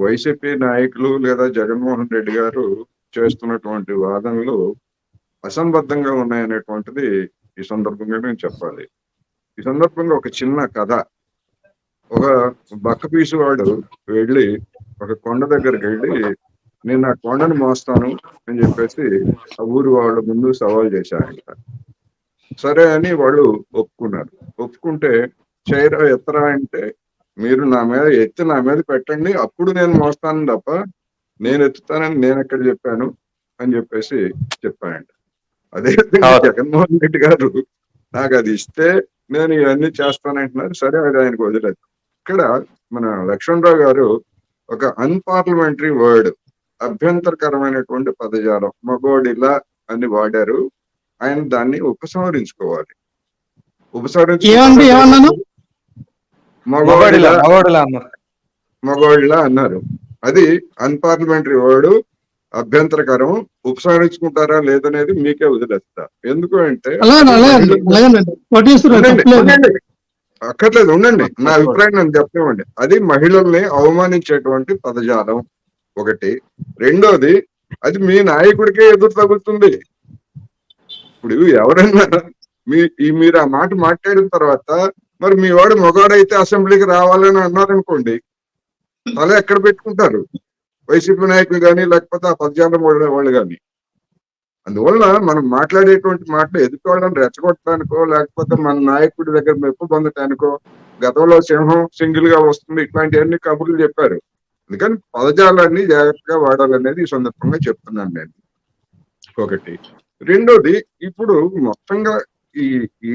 YCP నాయకులు లేదా జగన్మోహన్ రెడ్డి గారు చేస్తున్నటువంటి వాదనలు అసంబద్ధంగా ఉన్నాయనేటువంటిది ఈ సందర్భంగా నేను చెప్పాలి. ఈ సందర్భంగా ఒక చిన్న కథ. ఒక బక్క పీసు వాడు వెళ్ళి ఒక కొండ దగ్గరికి వెళ్ళి నేను ఆ కొండను మోస్తాను అని చెప్పేసి ఆ ఊరు వాళ్ళ ముందు సవాల్ చేశారంట సరే అని వాళ్ళు ఒప్పుకున్నారు ఒప్పుకుంటే చేయరా ఎత్తరా అంటే మీరు నా మీద ఎత్తి నా మీద పెట్టండి. అప్పుడు నేను మోస్తాను తప్ప నేను ఎత్తుతానని నేను ఎక్కడ చెప్పాను అని చెప్పేసి చెప్పానంట అదే. జగన్మోహన్ రెడ్డి గారు నాకు అది ఇస్తే నేను ఇవన్నీ చేస్తానంటున్నారు సరే అది ఆయనకు వదిలేదు. ఇక్కడ మన లక్ష్మణరావు గారు ఒక అన్పార్లమెంటరీ వర్డ్ అభ్యంతరకరమైనటువంటి పదజాలం మగోడిలా అని వాడారు. ఆయన దాన్ని ఉపసంహరించుకోవాలి. ఏమన్నాను? మగవాడిలా? అన్నారు. మగవాళ్ళ అన్నారు. అది అన్పార్లమెంటరీ వర్డ్ అభ్యంతరకరం ఉపసంహరించుకుంటారా లేదనేది మీకే వదిలేస్తా. ఎందుకు అంటే. అక్కర్లేదు ఉండండి. నా అభిప్రాయం నేను చెప్పనివ్వండి. అది మహిళల్ని అవమానించేటువంటి పదజాలం ఒకటి. రెండోది అది మీ నాయకుడికే ఎదురు తగులుతుంది. ఇప్పుడు ఎవరైనా మీ ఈ మీరు ఆ మాట మాట్లాడిన తర్వాత మరి మీ వాడు మొగాడైతే అసెంబ్లీకి రావాలని అన్నారనుకోండి తల ఎక్కడ పెట్టుకుంటారు? వైసీపీ నాయకులు కానీ లేకపోతే ఆ పద్యాలం వాళ్ళు కానీ అందువల్ల మనం మాట్లాడేటువంటి మాటలు ఎదుటి వాళ్ళని రెచ్చగొట్టడానికో లేకపోతే మన నాయకుడి దగ్గర మెప్పు పొందటానికో గతంలో సింహం సింగిల్గా వస్తుంది ఇట్లాంటివన్నీ కబుర్లు చెప్పారు. అందుకని పదజాలాన్ని జాగ్రత్తగా వాడాలనేది ఈ సందర్భంగా చెప్తున్నాను నేను. ఒకటి. రెండోది ఇప్పుడు మొత్తంగా ఈ ఈ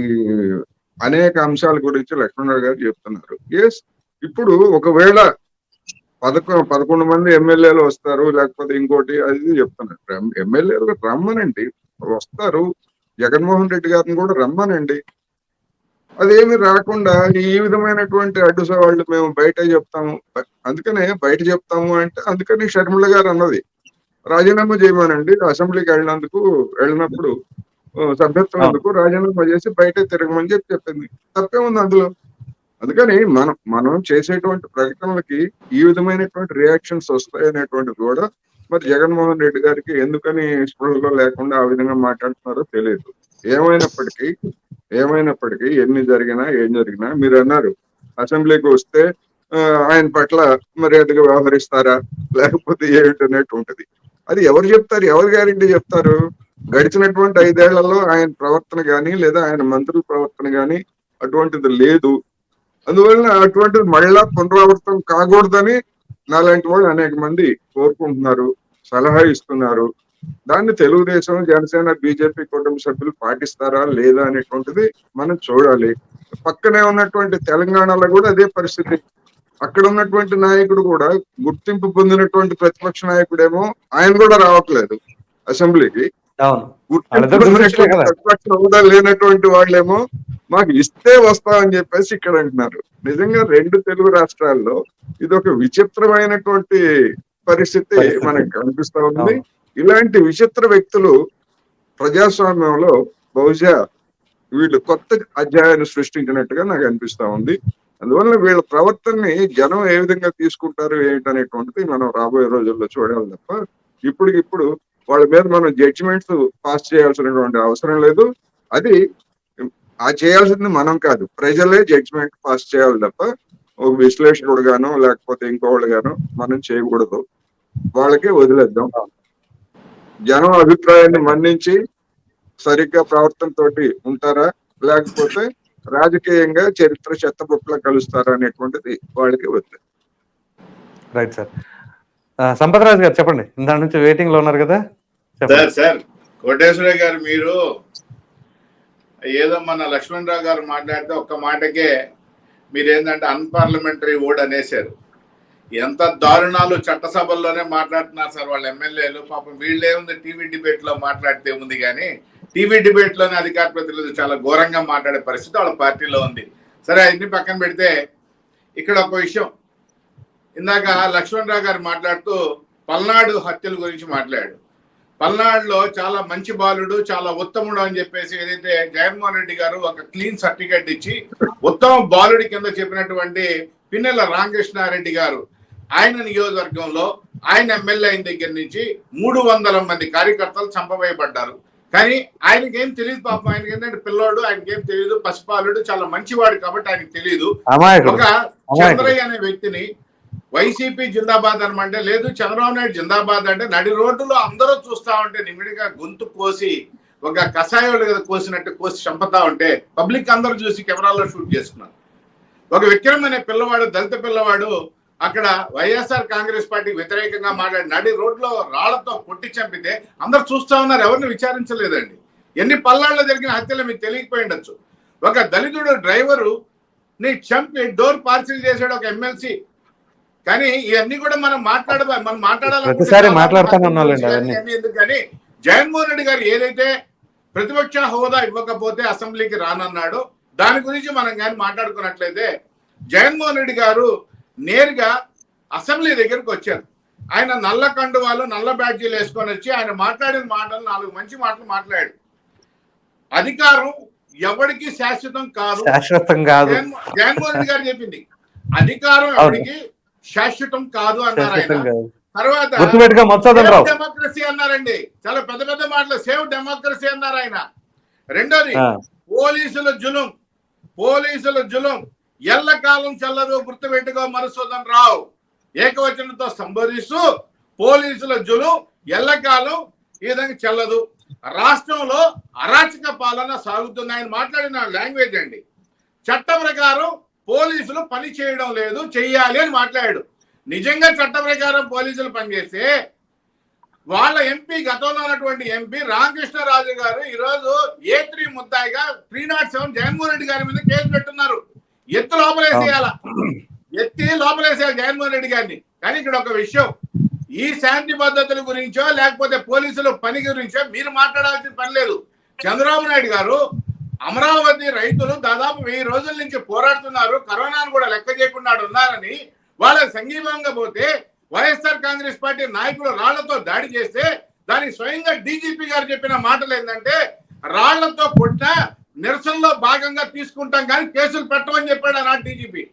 అనేక అంశాల గురించి లక్ష్మణరావు గారు చెప్తున్నారు. ఎస్ ఇప్పుడు ఒకవేళ పదకొ పదకొండు మంది ఎమ్మెల్యేలు వస్తారు లేకపోతే ఇంకోటి అది చెప్తున్నారు. ఎమ్మెల్యేలు రమ్మనండి. వస్తారు. జగన్మోహన్ రెడ్డి గారిని కూడా రమ్మనండి. అదేమి రాకుండా ఈ విధమైనటువంటి అడ్డు సవాళ్ళు మేము బయట చెప్తాము. అందుకనే బయట చెప్తాము అంటే అందుకని షర్మిల గారు అన్నది. రాజీనామా చేయమనండి. అసెంబ్లీకి వెళ్ళినందుకు వెళ్ళినప్పుడు సభ్యత్వం రాజీనామా చేసి బయట తిరగమని చెప్పి చెప్పింది. తప్పే ఉంది అందులో. అందుకని మనం మనం చేసేటువంటి ప్రకటనలకి ఈ విధమైనటువంటి రియాక్షన్స్ వస్తాయి అనేటువంటిది కూడా మరి జగన్మోహన్ రెడ్డి గారికి ఎందుకని స్పృహలో లేకుండా ఆ విధంగా మాట్లాడుతున్నారో తెలియదు. ఏమైనప్పటికీ ఏమైనప్పటికీ ఎన్ని జరిగినా ఏం జరిగినా మీరు అన్నారు. అసెంబ్లీకి వస్తే ఆయన పట్ల మర్యాదగా వ్యవహరిస్తారా? లేకపోతే ఏమిటనేట్టు ఉంటది అది ఎవరు చెప్తారు? ఎవరు గ్యారెంటీ చెప్తారు? గడిచినటువంటి ఐదేళ్ళలో ఆయన ప్రవర్తన కానీ లేదా ఆయన మంత్రుల ప్రవర్తన కానీ అటువంటిది లేదు. అందువలన అటువంటిది మళ్ళా పునరావృతం కాకూడదని నాలాంటి వాళ్ళు అనేక మంది కోరుకుంటున్నారు సలహా ఇస్తున్నారు. దాన్ని తెలుగుదేశం జనసేన బీజేపీ కుటుంబ సభ్యులు పాటిస్తారా లేదా అనేటువంటిది మనం చూడాలి. పక్కనే ఉన్నటువంటి తెలంగాణలో కూడా అదే పరిస్థితి. అక్కడ ఉన్నటువంటి నాయకుడు కూడా గుర్తింపు పొందినటువంటి ప్రతిపక్ష నాయకుడేమో ఆయన కూడా రావట్లేదు అసెంబ్లీకి. లేనటువంటి వాళ్ళేమో మాకు ఇస్తే వస్తామని చెప్పేసి ఇక్కడ అంటున్నారు. నిజంగా రెండు తెలుగు రాష్ట్రాల్లో ఇది ఒక విచిత్రమైనటువంటి పరిస్థితి. మనకు కనిపిస్తా ఉంది. ఇలాంటి విచిత్ర వ్యక్తులు ప్రజాస్వామ్యంలో బహుశా వీళ్ళు కొత్త అధ్యాయాన్ని సృష్టించినట్టుగా నాకు అనిపిస్తా ఉంది. అందువల్ల వీళ్ళ ప్రవర్తనని జనం ఏ విధంగా తీసుకుంటారు ఏంటనేటువంటిది మనం రాబోయే రోజుల్లో చూడాలి తప్ప ఇప్పటికిప్పుడు వాళ్ళ మీద మనం జడ్జిమెంట్స్ పాస్ చేయాల్సినటువంటి అవసరం లేదు. అది ఆ చేయాల్సింది మనం కాదు. ప్రజలే జడ్జిమెంట్ పాస్ చేయాలి తప్ప ఒక విశ్లేషకుడు గాను లేకపోతే ఇంకోళ్ళు గాను మనం చేయకూడదు. వాళ్ళకే వదిలేద్దాం. జనం అభిప్రాయాన్ని మన్నించి సరిగ్గా ప్రవర్తన తోటి ఉంటారా? లేకపోతే రాజకీయంగా చరిత్ర చెత్త చెత్తబుక్కలో కలుస్తారా అనేటువంటిది వాళ్ళకి వదిలేదు రైట్ సార్ సంపతరాజు గారు చెప్పండి. ఇందా నుంచి వెయిటింగ్లో ఉన్నారు కదా. సార్ సార్ కోటేశ్వర గారు మీరు ఏదో మన లక్ష్మణరావు గారు మాట్లాడితే ఒక్క మాటకే మీరు ఏంటంటే అన్పార్లమెంటరీ ఓడ్ అనేసారు ఎంత దారుణాలు చట్టసభల్లోనే మాట్లాడుతున్నారు సార్ వాళ్ళ ఎమ్మెల్యేలు. పాపం వీళ్ళేముంది టీవీ డిబేట్లో మాట్లాడితే ఉంది కానీ టీవీ డిబేట్లోనే అధికార ప్రతినిధులు చాలా ఘోరంగా మాట్లాడే పరిస్థితి వాళ్ళ పార్టీలో ఉంది. సరే అన్ని పక్కన పెడితే ఇక్కడ ఒక విషయం. ఇందాక లక్ష్మణరావు గారు మాట్లాడుతూ పల్నాడు హత్యల గురించి మాట్లాడు పల్నాడులో చాలా మంచి బాలుడు చాలా ఉత్తముడు అని చెప్పేసి ఏదైతే జగన్మోహన్ రెడ్డి గారు ఒక క్లీన్ సర్టిఫికెట్ ఇచ్చి ఉత్తమ బాలుడి కింద చెప్పినటువంటి పిన్నెల రామకృష్ణారెడ్డి గారు ఆయన నియోజకవర్గంలో ఆయన ఎమ్మెల్యే అయిన దగ్గర నుంచి మూడు వందల మంది కార్యకర్తలు చంపవేయబడ్డారు. కానీ ఆయనకి ఏం తెలియదు పాపం ఆయనకి ఏంటంటే పిల్లోడు ఆయనకి ఏం తెలియదు పసిపాలుడు చాలా మంచివాడు కాబట్టి ఆయనకి తెలియదు ఒక చంద్రయ్య అనే వ్యక్తిని వైసీపీ జిందాబాద్ అనమంటే లేదు చంద్రబాబు నాయుడు జిందాబాద్ అంటే నడి రోడ్డులో అందరూ చూస్తా ఉంటే నిమిడిగా గొంతు కోసి ఒక కషాయోళ్ళు కదా కోసినట్టు కోసి చంపుతా ఉంటే పబ్లిక్ అందరూ చూసి కెమెరాలో షూట్ చేసుకున్నారు. ఒక విక్రమ్ అనే పిల్లవాడు దళిత పిల్లవాడు అక్కడ వైఎస్ఆర్ కాంగ్రెస్ పార్టీ వ్యతిరేకంగా మాట్లాడి నడి రోడ్లో రాళ్ళతో కొట్టి చంపితే అందరు చూస్తా ఉన్నారు ఎవరిని విచారించలేదండి. ఎన్ని పల్లాళ్ళు జరిగిన హత్యలు మీకు తెలియకపోయి ఉండొచ్చు. ఒక దళితుడు డ్రైవరు ని చంపి డోర్ పార్సిల్ చేశాడు ఒక ఎమ్మెల్సీ. కానీ ఇవన్నీ కూడా మనం మాట్లాడ మనం మాట్లాడాలనుకుంటే ప్రతిసారి చాలా మాట్లాడుతూనే మంది ఉన్నాలండి అవన్నీ. ఇవన్నీ ఎందుకు కానీ జగన్మోహన్ రెడ్డి గారు ఏదైతే ప్రతిపక్ష హోదా ఇవ్వకపోతే అసెంబ్లీకి రానన్నాడో దాని గురించి మనం కానీ మాట్లాడుకున్నట్లయితే జగన్మోహన్ రెడ్డి గారు నేరుగా అసెంబ్లీ దగ్గరకు వచ్చారు. ఆయన నల్ల కండువాలు నల్ల బ్యాడ్జీలు వేసుకొని వచ్చి ఆయన మాట్లాడిన మాటలు నాలుగు మంచి మాటలు మాట్లాడాడు. అధికారం ఎవరికి శాశ్వతం కాదు. శాశ్వతం కాదు. జగన్మో- జగన్మోహన్ రెడ్డి గారు చెప్పింది. అధికారం ఎవరికి శాశ్వతం కాదు అన్నారు ఆయన. తర్వాత డెమోక్రసీ అన్నారండి. చాలా పెద్ద పెద్ద మాటలు. సేవ్ డెమోక్రసీ అన్నారు ఆయన. రెండోది పోలీసుల జులుం. పోలీసుల జులుం. ఎల్లకాలం చెల్లదు గుర్తుపెట్టుకో మధుసూదన్ రావు. ఏకవచనంతో సంబోధిస్తూ పోలీసుల జులుం ఎల్లకాలం ఈ విధంగా చెల్లదు. రాష్ట్రంలో అరాచక పాలన సాగుతుంది ఆయన మాట్లాడిన లాంగ్వేజ్ అండి. చట్ట ప్రకారం పోలీసులు పని చేయడం లేదు చెయ్యాలి అని మాట్లాడాడు. నిజంగా చట్ట ప్రకారం పోలీసులు పనిచేస్తే వాళ్ళ ఎంపీ గతంలో ఉన్నటువంటి ఎంపీ రామకృష్ణరాజు గారు ఈరోజు A three ముద్దాయిగా three not seven Jaganmohan Reddy గారి మీద కేసు పెట్టున్నారు. ఎత్తు లోపలేసేయాల? ఎత్తి లోపలేసేయాలి జగన్మోహన్ రెడ్డి గారిని. కానీ ఇక్కడ ఒక విషయం ఈ శాంతి పద్ధతుల గురించో లేకపోతే పోలీసుల పని గురించో మీరు మాట్లాడాల్సిన పని లేదు. చంద్రబాబు నాయుడు గారు అమరావతి రైతులు దాదాపు వెయ్యి రోజుల నుంచి పోరాడుతున్నారు. కరోనాను కూడా లెక్క చేయకుండా ఉన్నారని వాళ్ళ సంఘీభంగా పోతే వైఎస్ఆర్ కాంగ్రెస్ పార్టీ నాయకులు రాళ్ళతో దాడి చేస్తే దానికి స్వయంగా డీజీపీ గారు చెప్పిన మాటలు ఏంటంటే రాళ్ళతో కొట్టిన నిరసనలో భాగంగా తీసుకుంటాం కానీ కేసులు పెట్టమని చెప్పాడు ఆనాడు డీజీపీ.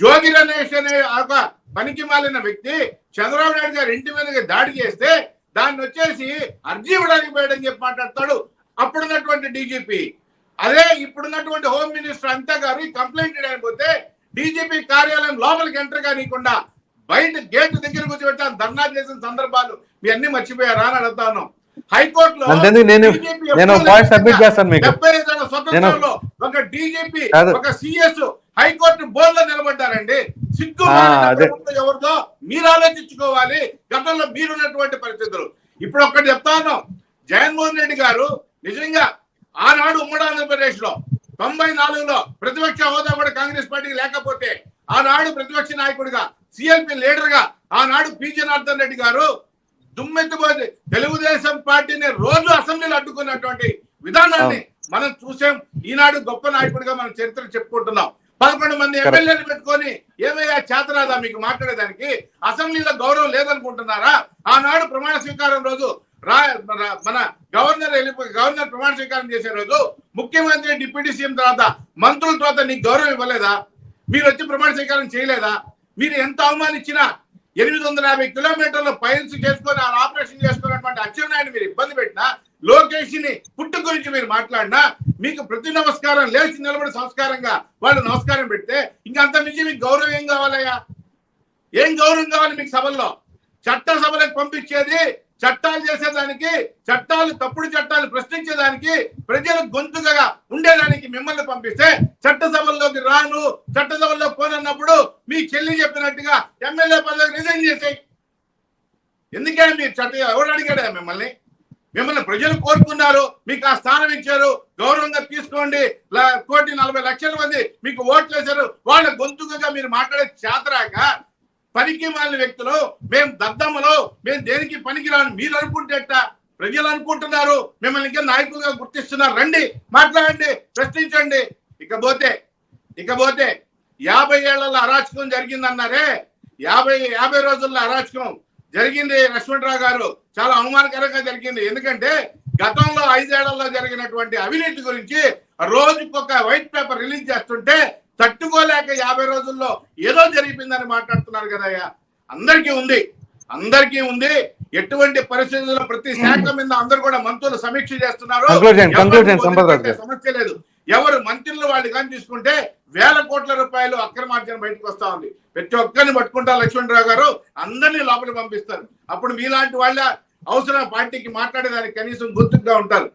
జోగి రమేష్ అనే ఒక పనికి మాలిన వ్యక్తి చంద్రబాబు నాయుడు గారి ఇంటి మీదకి దాడి చేస్తే దాన్ని వచ్చేసి అర్జీ ఇవ్వడానికి పోయాడని చెప్పి మాట్లాడతాడు. అప్పుడున్నటువంటి డీజీపీ. అదే ఇప్పుడున్నటువంటి హోమ్ మినిస్టర్ అంతా గారు ఈ కంప్లైంట్ పోతే డీజీపీ కార్యాలయం లోపలికి ఎంటర్ కానీయకుండా బయట గేట్ దగ్గర కూర్చోబెట్టాను ధర్నా చేసిన సందర్భాలు మీ అన్ని మర్చిపోయారా అని అడుగుతాను హైకోర్టులో అంతేందుకు నేను DGP నేను ఎప్పుడూ పాయింట్ సబ్మిట్ లేకుండా చేస్తాను మీకు. డెబ్బై ఐదేళ్ళ స్వతంత్రంలో ఒక డీజీపీ కాదు. ఒక సిఎస్ హైకోర్టు బోర్డులో నిలబడ్డారండి. సిగ్గు ఎవరిదో మీరు ఆలోచించుకోవాలి. గతంలో మీరున్నటువంటి పరిస్థితులు. ఇప్పుడు ఒక్కటి చెప్తాను జగన్మోహన్ రెడ్డి గారు నిజంగా ఆనాడు ఉమ్మడి ఆంధ్రప్రదేశ్లో తొంభై నాలుగులో ప్రతిపక్ష హోదా కూడా కాంగ్రెస్ పార్టీకి లేకపోతే ఆనాడు ప్రతిపక్ష నాయకుడిగా సిఎల్పి లీడర్గా ఆనాడు పి జనార్దన్ రెడ్డి గారు దుమ్మెత్తిపోతే తెలుగుదేశం పార్టీని రోజు అసెంబ్లీలో అడ్డుకున్నటువంటి విధానాన్ని మనం చూసాం. ఈనాడు గొప్ప నాయకుడిగా మనం చరిత్ర చెప్పుకుంటున్నాం. పదకొండు మంది. ఎమ్మెల్యేలు పెట్టుకొని ఏమయ్యా చేతరాదా మీకు మాట్లాడేదానికి? అసెంబ్లీలో గౌరవం లేదనుకుంటున్నారా? ఆనాడు ప్రమాణ స్వీకారం రోజు రా మన- మన గవర్నర్ గవర్నర్ ప్రమాణ స్వీకారం చేసే రోజు ముఖ్యమంత్రి డిప్యూటీ సీఎం తర్వాత మంత్రుల తర్వాత నీకు గౌరవం ఇవ్వలేదా? మీరు వచ్చి ప్రమాణ స్వీకారం చేయలేదా? మీరు ఎంత అవమానించినా ఎనిమిది వందల యాభై కిలోమీటర్లు పైన్స్ చేసుకొని ఆ ఆపరేషన్ చేసుకున్నటువంటి అచ్చెన్నాయుడు మీరు ఇబ్బంది పెట్టినా లోకేష్ని పుట్టు గురించి మీరు మాట్లాడినా మీకు ప్రతి నమస్కారం లేచి నిలబడి సంస్కారంగా వాళ్ళు నమస్కారం పెడితే ఇంకా అంత నుంచి మీకు గౌరవం ఏం కావాలయ్యా? ఏం గౌరవం కావాలి మీకు సభల్లో? చట్ట సభలకు పంపించేది చట్టాలు చేసేదానికి చట్టాలు తప్పుడు చట్టాలు ప్రశ్నించేదానికి ప్రజలు గొంతుగా ఉండేదానికి మిమ్మల్ని పంపిస్తే చట్టసభల్లోకి రాను చట్టసభల్లో పోనన్నప్పుడు మీ చెల్లి చెప్పినట్టుగా ఎమ్మెల్యే పదవికి రిజైన్ చేసేయి. ఎందుకంటే మీరు చట్ట ఎవరు అడిగాడా మిమ్మల్ని? మిమ్మల్ని ప్రజలు కోరుకున్నారు మీకు ఆ స్థానం ఇచ్చారు గౌరవంగా తీసుకోండి కోటి నలభై లక్షల మంది మీకు ఓట్లు వేశారు వాళ్ళ గొంతుకగా మీరు మాట్లాడే చేతరాక పనికి మాలిన వ్యక్తులు మేము దద్దమ్మలో మేము దేనికి పనికిరాను మీరు అనుకుంటేట ఎట్టా? ప్రజలు అనుకుంటున్నారు. మిమ్మల్ని ఇంకా నాయకులుగా గుర్తిస్తున్నారు. రండి మాట్లాడండి ప్రశ్నించండి. ఇకపోతే ఇకపోతే యాభై ఏళ్ళలో అరాచకం జరిగిందన్నారే? యాభై యాభై రోజుల్లో అరాచకం జరిగింది లక్ష్మణరావు గారు. చాలా అవమానకరంగా జరిగింది. ఎందుకంటే గతంలో ఐదేళ్ళలో జరిగినటువంటి అవినీతి గురించి రోజుకొక వైట్ పేపర్ రిలీజ్ చేస్తుంటే తట్టుకోలేక యాభై రోజుల్లో ఏదో జరిగిపోయిందని మాట్లాడుతున్నారు కదయ్యా. అందరికీ ఉంది. అందరికీ ఉంది. ఎటువంటి పరిస్థితుల్లో ప్రతి శాఖ మీద అందరూ కూడా మంత్రులు సమీక్ష చేస్తున్నారు. సమస్య లేదు. ఎవరు మంత్రులు వాళ్ళు కానీ తీసుకుంటే వేల కోట్ల రూపాయలు అక్రమార్జన బయటకు వస్తా ఉంది. ప్రతి ఒక్కరిని పట్టుకుంటా లక్ష్మణరావు గారు అందరినీ లోపలికి పంపిస్తారు. అప్పుడు మీలాంటి వాళ్ళ అవసరం పార్టీకి మాట్లాడేదానికి కనీసం గుర్తుగా ఉంటారు.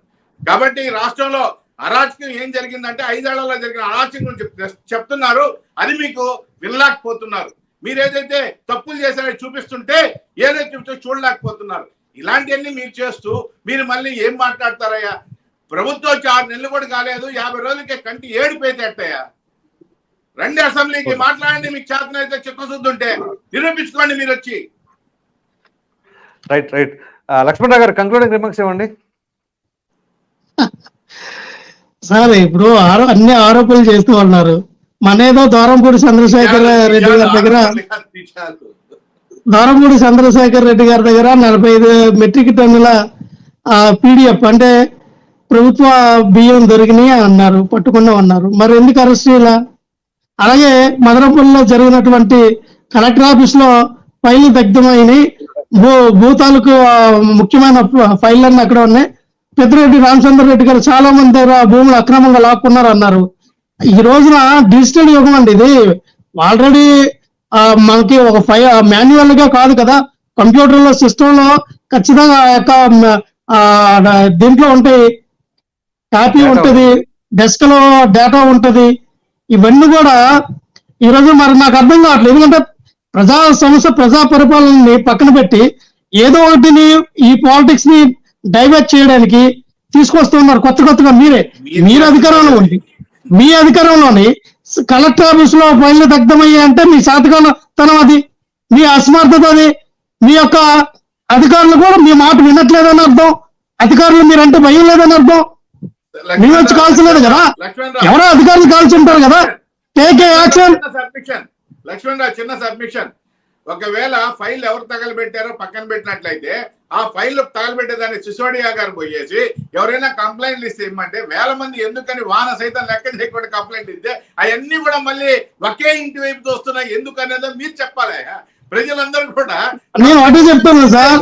కాబట్టి రాష్ట్రంలో అరాచకం ఏం జరిగిందంటే ఐదేళ్ళలో జరిగిన అరాచకం చెప్తున్నారు. అది మీకు వినలేకపోతున్నారు. మీరు ఏదైతే తప్పులు చేశారో చూపిస్తుంటే ఏదైతే చూపిస్తే చూడలేకపోతున్నారు. ఇలాంటివన్నీ మీరు చేస్తూ మీరు మళ్ళీ ఏం మాట్లాడతారయ్యా? ప్రభుత్వం వచ్చి ఆరు నెలలు కూడా కాలేదు యాభై రోజులకే కంటి ఏడిపోయితే ఎట్టయ్యా రండి అసెంబ్లీకి మాట్లాడండి మీకు చేతనైతే చిత్తశుద్ధి ఉంటే నిరూపించుకోండి మీరు వచ్చి. Right right. లక్ష్మణరావు గారు కంక్లూడింగ్ రిమార్క్స్ ఇవ్వండి. సార్ ఇప్పుడు ఆరో అన్ని ఆరోపణలు చేస్తూ ఉన్నారు. మనేదో దూరంపూడి చంద్రశేఖర్ రెడ్డి గారి దగ్గర దూరంపూడి చంద్రశేఖర్ రెడ్డి గారి దగ్గర నలభై ఐదు మెట్రిక్ టన్నుల పీడిఎఫ్ అంటే ప్రభుత్వ బియ్యం దొరికినాయి అన్నారు పట్టుకున్నాం అన్నారు. మరి ఎందుకు అరెస్ట్ చేయాల? అలాగే మదనపల్లిలో జరిగినటువంటి కలెక్టర్ ఆఫీస్లో ఫైళ్ళు దగ్ధమైనవి. భూ భూతాలకు ముఖ్యమైన ఫైళ్ళు అన్ని అక్కడ ఉన్నాయి. పెద్దిరెడ్డి రామచంద్ర రెడ్డి గారు చాలా మంది దగ్గర భూములు అక్రమంగా లాక్కున్నారు అన్నారు. ఈ రోజున డిజిటల్ యుగం అండి ఇది. ఆల్రెడీ మనకి ఒక ఫై మాన్యువల్గా కాదు కదా. కంప్యూటర్లో సిస్టమ్లో ఖచ్చితంగా యొక్క దీంట్లో ఉంటాయి. కాపీ ఉంటది. డెస్క్లో డేటా ఉంటది. ఇవన్నీ కూడా ఈ రోజు మరి నాకు అర్థం కావట్లేదు. ఎందుకంటే ప్రజా సంస్థ ప్రజా పరిపాలనని పక్కన పెట్టి ఏదో ఒకటిని ఈ పాలిటిక్స్ని డైవర్ట్ చేయడానికి తీసుకొస్తున్నారు కొత్త కొత్తగా మీరే. మీరు. అధికారంలో ఉంది మీ అధికారంలోని కలెక్టర్ ఆఫీస్లో ఫైళ్ళు దగ్ధమయ్యాయి అంటే మీ సాధకతనం అది. మీ అసమర్థత అది. మీ యొక్క అధికారులు కూడా మీ మాట వినట్లేదని అర్థం. అధికారులు మీరంటే భయం లేదని అర్థం. మీ వచ్చి కాల్చలేదు కదా. ఎవరో అధికారులు కాల్చి ఉంటారు కదా take a action Lakshman Rao చిన్న సబ్మిషన్. ఒకవేళ ఫైల్ ఎవరు తగలబెట్టారో పక్కన పెట్టినట్లయితే ఆ ఫైల్ తగలబెట్టేదాన్ని సిసోడియా గారు పోయేసి ఎవరైనా కంప్లైంట్లు ఇస్తే ఇమ్మంటే వేల మంది ఎందుకని వాన సైతం లెక్క చేయకుండా కంప్లైంట్ ఇస్తే అవన్నీ కూడా మళ్ళీ ఒకే ఇంటి వైపు చూస్తున్నాయి ఎందుకు అనేదో మీరు చెప్పాలి ప్రజలందరూ కూడా నేను ఒకటే చెప్తాను సార్.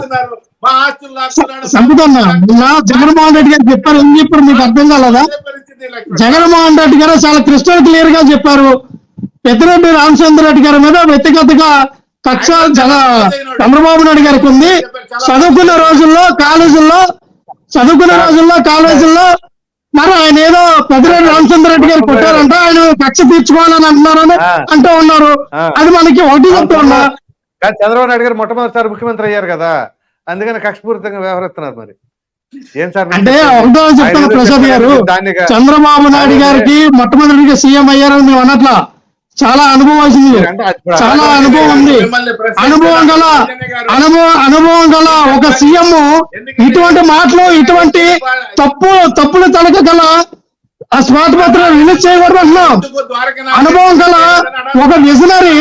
మా ఆస్తులు లాక్కున్నాడు. జగన్మోహన్ రెడ్డి గారు చెప్పారు. ఎందుకు ఇప్పుడు మీకు అర్థం కాలేదా? అదే. జగన్మోహన్ రెడ్డి గారు చాలా క్రిస్టల్ క్లియర్గా చెప్పారు. పెద్దిరెడ్డి రామచంద్ర రెడ్డి గారి మీద వ్యక్తిగతగా కక్ష చాలా చంద్రబాబు నాయుడు గారికి ఉంది. చదువుకున్న రోజుల్లో కాలేజీల్లో చదువుకున్న రోజుల్లో కాలేజీల్లో మరి ఆయన ఏదో పెద్దిరెడ్డి రామచంద్ర రెడ్డి గారు కొట్టారంట. ఆయన కక్ష తీర్చుకోవాలని అంటున్నారని. అంటూ ఉన్నారు. అది మనకి ఒకటి చెప్తా ఉన్నా. చంద్రబాబు నాయుడు గారు మొట్టమొదటిసారి ముఖ్యమంత్రి అయ్యారు కదా. అందుకని కక్షపూరితంగా వ్యవహరిస్తున్నారు మరి. ఏం సార్ మీరు అంటే? ఒకటో చెప్తాను ప్రసాద్ గారు. చంద్రబాబు నాయుడు గారికి మొట్టమొదటిగా సీఎం అయ్యారని మేము అనట్లా చాలా అనుభవం వచ్చింది చాలా అనుభవం ఉంది. అనుభవం గల. అనుభవం అనుభవం గల ఒక సీఎం ఇటువంటి మాటలు ఇటువంటి తప్పు తప్పులు తలక గల ఆ స్వాతంత్రం రిలీజ్ చేయకూడదు అంటున్నాం అనుభవం గల ఒక విజనరీ.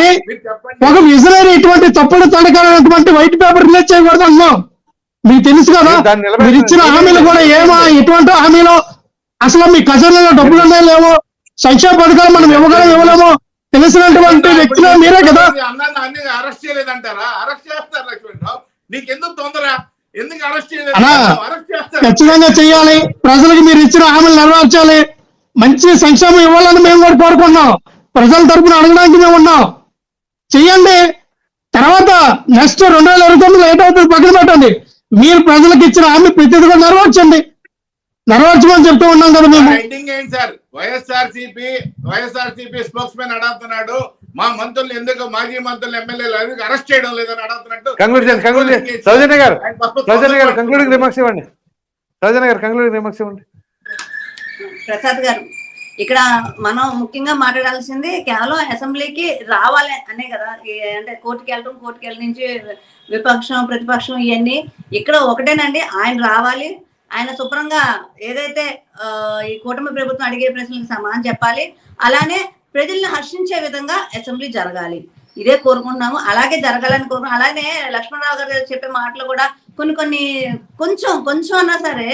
ఒక విజనరీ ఇటువంటి తప్పులు తడకనటువంటి వైట్ పేపర్ రిలీజ్ చేయకూడదు అంటున్నాం మీకు తెలుసు కదా. మీరు ఇచ్చిన హామీలు కూడా ఏమో ఎటువంటి హామీలు అసలు మీ ఖజానాలో డబ్బులు ఉన్నాయో లేవో సంక్షేమ పథకాలు మనం ఇవ్వగలం ఇవ్వలేమో తెలిసినటువంటి వ్యక్తులు మీరే కదా. అరెస్ట్ చేయలేదంటారా? అరెస్ట్ చేస్తారు లక్ష్మణ్ రావు నీకెందుకు తొందర? ఎందుకు అరెస్ట్ చేయలేదు? అరెస్ట్ చేస్తారు. ఖచ్చితంగా చేయాలి. ప్రజలకు మీరు ఇచ్చిన హామీలు నెరవేర్చాలి. మంచి సంక్షేమం ఇవ్వాలని మేము కూడా కోరుకుంటున్నాం. ప్రజల తరపున అడగడానికి మేము ఉన్నాం. చెయ్యండి తర్వాత నెక్స్ట్ రెండు వేల ఇరవై తొమ్మిది లేట్ అవుతుంది పక్కన పెట్టండి. మీరు ప్రజలకు ఇచ్చిన హామీ ప్రతిది కూడా నెరవేర్చండి. నెరవేర్చమని చెప్తూ ఉన్నాం కదా మేము. ఎండింగ్ ఏంటి sir? YSR CP YSR CP spokesman అడుగుతున్నాడు మా మంత్రులు ఎందుకు మాజీ మంత్రులు ఎమ్మెల్యేలు ఎందుకు అరెస్ట్ చేయడం లేదని అడుగుతున్నట్టు కంక్లూడ్ చేయండి కంక్లూడ్ సౌజన్య గారు సౌజన్య గారు కంక్లూడింగ్ రిమార్క్స్ ఇవ్వండి. సౌజన్య గారు కంక్లూడింగ్ రిమార్క్స్ ఇవ్వండి. ప్రసాద్ గారు ఇక్కడ మనం ముఖ్యంగా మాట్లాడాల్సింది కేవలం అసెంబ్లీకి రావాలి అనే కదా. అంటే కోర్టుకి వెళ్ళడం కోర్టుకి వెళ్ళడం నుంచి విపక్షం ప్రతిపక్షం ఇవన్నీ ఇక్కడ ఒకటేనండి. ఆయన రావాలి ఆయన శుభ్రంగా ఏదైతే ఆ, ఈ కూటమి ప్రభుత్వం అడిగే ప్రశ్నలకు సమాధానం చెప్పాలి. అలానే ప్రజల్ని హర్షించే విధంగా అసెంబ్లీ జరగాలి. ఇదే కోరుకుంటున్నాము. అలాగే జరగాలని కోరుకున్నాం అలానే లక్ష్మణరావు గారు చెప్పే మాటలు కూడా కొన్ని కొన్ని కొంచెం కొంచెం అన్నా సరే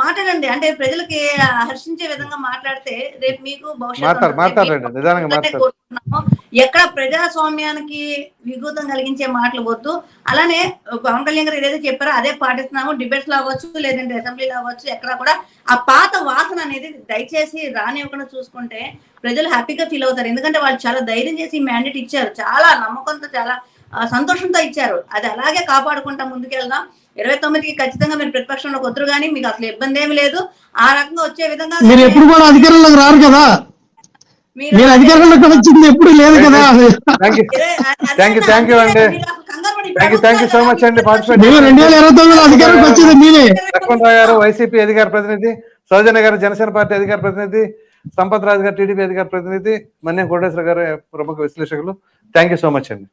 మాట్లాడండి. అంటే ప్రజలకి హర్షించే విధంగా మాట్లాడితే రేపు మీకు భవిష్యత్తు. ఎక్కడ ప్రజాస్వామ్యానికి విఘాతం కలిగించే మాటలు వద్దు. అలానే పవన్ కళ్యాణ్ గారు ఏదైతే చెప్పారో అదే పాటిస్తున్నాము. డిబేట్స్లో అవ్వచ్చు లేదంటే అసెంబ్లీలో అవ్వచ్చు ఎక్కడ కూడా. ఆ పాత వాసన అనేది దయచేసి రానివ్వకుండా చూసుకుంటే ప్రజలు హ్యాపీగా ఫీల్ అవుతారు. ఎందుకంటే వాళ్ళు చాలా ధైర్యం చేసి మ్యాండేట్ ఇచ్చారు. చాలా నమ్మకంతో చాలా సంతోషంతో ఇచ్చారు. అది అలాగే కాపాడుకుంటా ముందుకెళ్దాం. ఇరవై తొమ్మిదికి ఖచ్చితంగా మీరు ప్రతిపక్షంలో వద్దరు కానీ మీకు అసలు ఇబ్బంది ఏమి లేదు. ఆ రకంగా వచ్చే విధంగా మీరు ఎప్పుడు కూడా అధికారంలోకి రారు కదా. మీరు అధికారంలోకి వచ్చింది ఎప్పుడు లేదు కదా. Thank you thank you. అండి. thank you. so much అండి, రెండు వేల ఇరవై తొమ్మిదిలో అధికారంలోకి వచ్చింది మీరే లక్ష్మణరావు గారు వైసీపీ అధికార ప్రతినిధి సౌజన్య గారు జనసేన పార్టీ అధికార ప్రతినిధి సంపత్ రాజు గారు టీడీపీ అధికార ప్రతినిధి మన్యం కోటేశ్వర గారు ప్రముఖ విశ్లేషకులు. థ్యాంక్ యూ సో మచ్ అండి